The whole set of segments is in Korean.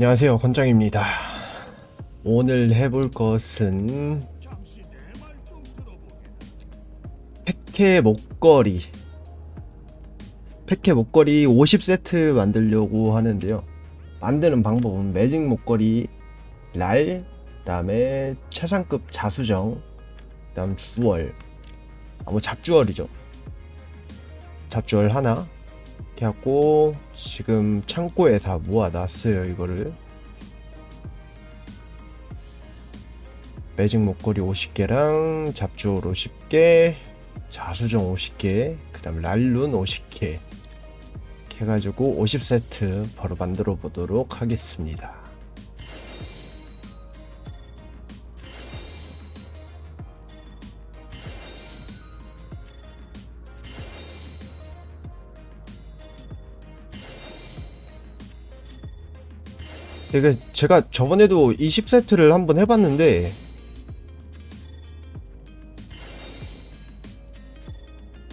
안녕하세요 권장입니다. 오늘 해볼 것은 백회 목걸이. 백회 목걸이 50세트 만들려고 하는데요. 만드는 방법은 매직 목걸이 랄 그다음에 최상급 자수정 그 다음 주얼. 아뭐 잡주얼이죠. 잡주얼 하나 이렇게 하고 지금 창고에 다 모아놨어요 이거를? 매직 목걸이 50개랑 잡주얼 50개 자수정 50개 그 다음 랄룬 50개. 이렇게 해가지고 50세트 바로 만들어 보도록 하겠습니다 이게 제가 저번에도 20세트를 한번 해봤는데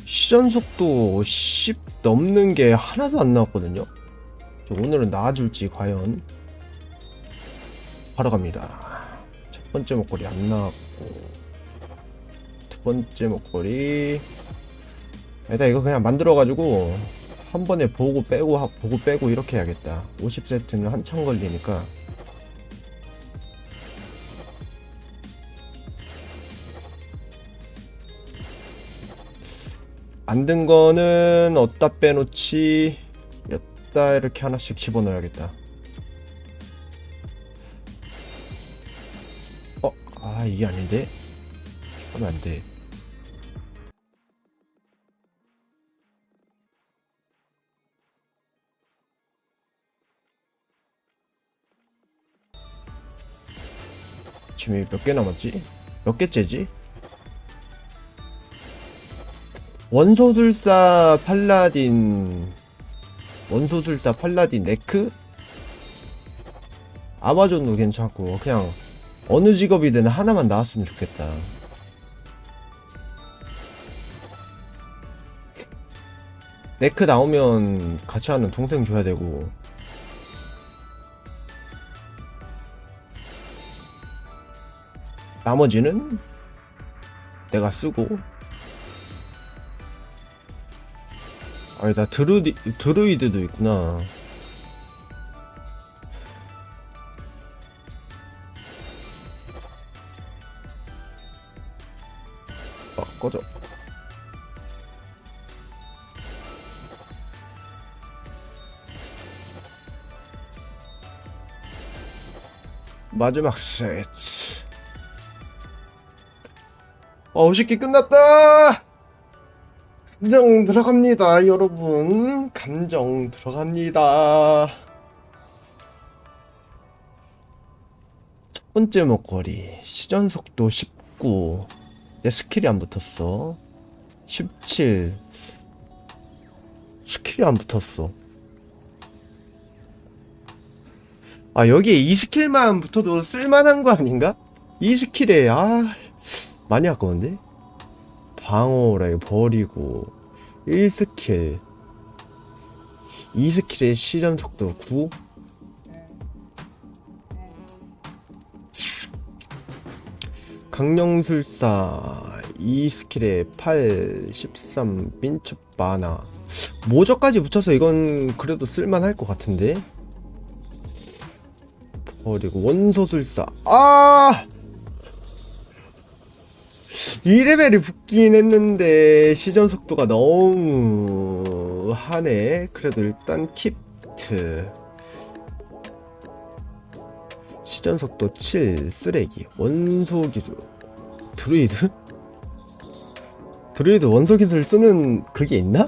시전 속도 10 넘는 게 하나도 안 나왔거든요. 저 오늘은 나와줄지 과연 바로 갑니다. 첫 번째 목걸이 안 나왔고 두 번째 목걸이 일단 이거 그냥 만들어가지고 한 번에 보고 빼고 하- 보고 빼고 이렇게 해야겠다. 50세트는 한참 걸리니까. 만든 거는 어디다 빼놓지? 여기다 이렇게 하나씩 집어넣어야겠다. 어, 아 이게 아닌데? 하면 안 돼. 지금 몇 개 남았지? 몇 개째지? 원소술사 팔라딘 원소술사 팔라딘 네크? 아마존도 괜찮고 그냥 어느 직업이 든 하나만 나왔으면 좋겠다 네크 나오면 같이 하는 동생 줘야 되고 나머지는 내가 쓰고. 아니다 드루디, 드루이드도 있구나. 아 꺼져. 마지막 세트 어, 50개 끝났다! 감정 들어갑니다, 여러분. 감정 들어갑니다. 첫 번째 목걸이. 시전 속도 19. 내 스킬이 안 붙었어. 17. 스킬이 안 붙었어. 아, 여기에 이 스킬만 붙어도 쓸만한 거 아닌가? 이 스킬에, 아, 많이 아까운데? 방어를 버리고 1스킬. 2스킬의 시전 속도 9 강령술사 2스킬에 8 13 빈첩 마나. 모저까지 붙여서 이건 그래도 쓸만할 것 같은데? 버리고 원소술사. 아 2레벨이 붙긴 했는데 시전 속도가 너무 하네 그래도 일단 킵트 시전 속도 7 쓰레기 원소 기술 드루이드? 드루이드 원소 기술 쓰는 그게 있나?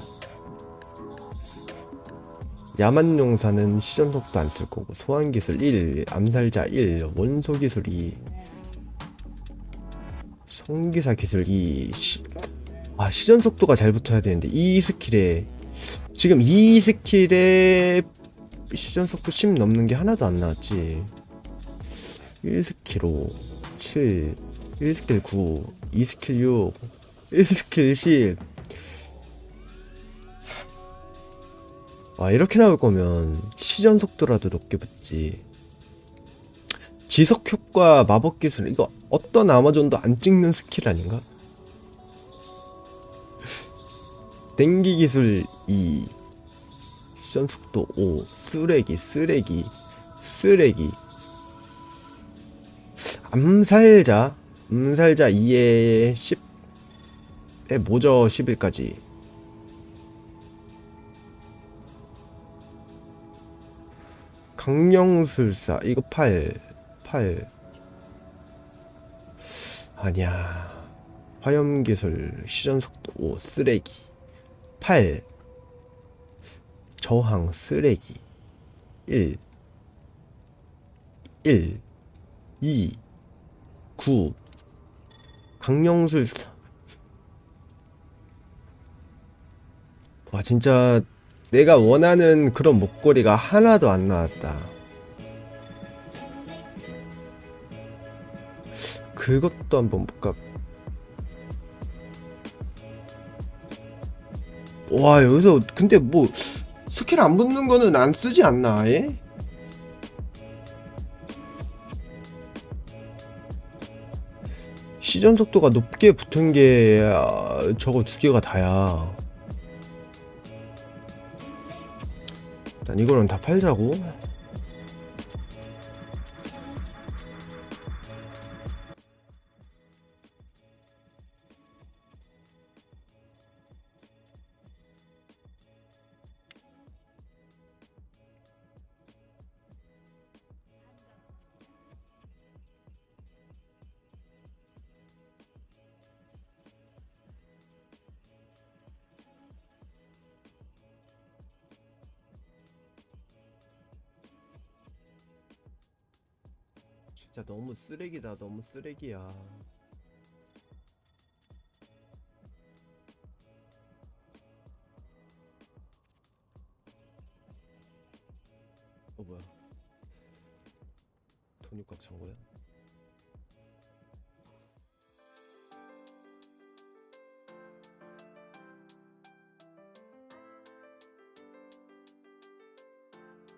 야만용사는 시전 속도 안 쓸 거고 소환 기술 1 암살자 1 원소 기술 2 성기사 기술 이 시... 아 시전 속도가 잘 붙어야 되는데 이 스킬에 지금 이 스킬에 시전 속도 10 넘는 게 하나도 안 나왔지. 1스킬 5 7 1스킬 9 2스킬 6 1스킬 10와 이렇게 나올 거면 시전 속도라도 높게 붙지. 지속 효과 마법 기술 이거 어떤 아마존도 안 찍는 스킬 아닌가? 땡기 기술 2 시전 속도 5 쓰레기 쓰레기 쓰레기. 암살자 암살자 2에 10에 모저 11까지. 강령술사 이거 8 8 아니야. 화염기술 시전속도 5 쓰레기. 8 저항 쓰레기. 1 1 2 9 강령술사. 와 진짜 내가 원하는 그런 목걸이가 하나도 안 나왔다 그것도 한번 볼까 와 여기서 근데 뭐 스킬 안 붙는 거는 안 쓰지 않나 아예? 시전 속도가 높게 붙은 게 아, 저거 두 개가 다야. 일단 이거는 다 팔자고. 진짜 너무 쓰레기다. 너무 쓰레기야. 어 뭐야? 돈이 꽉 찬 거야?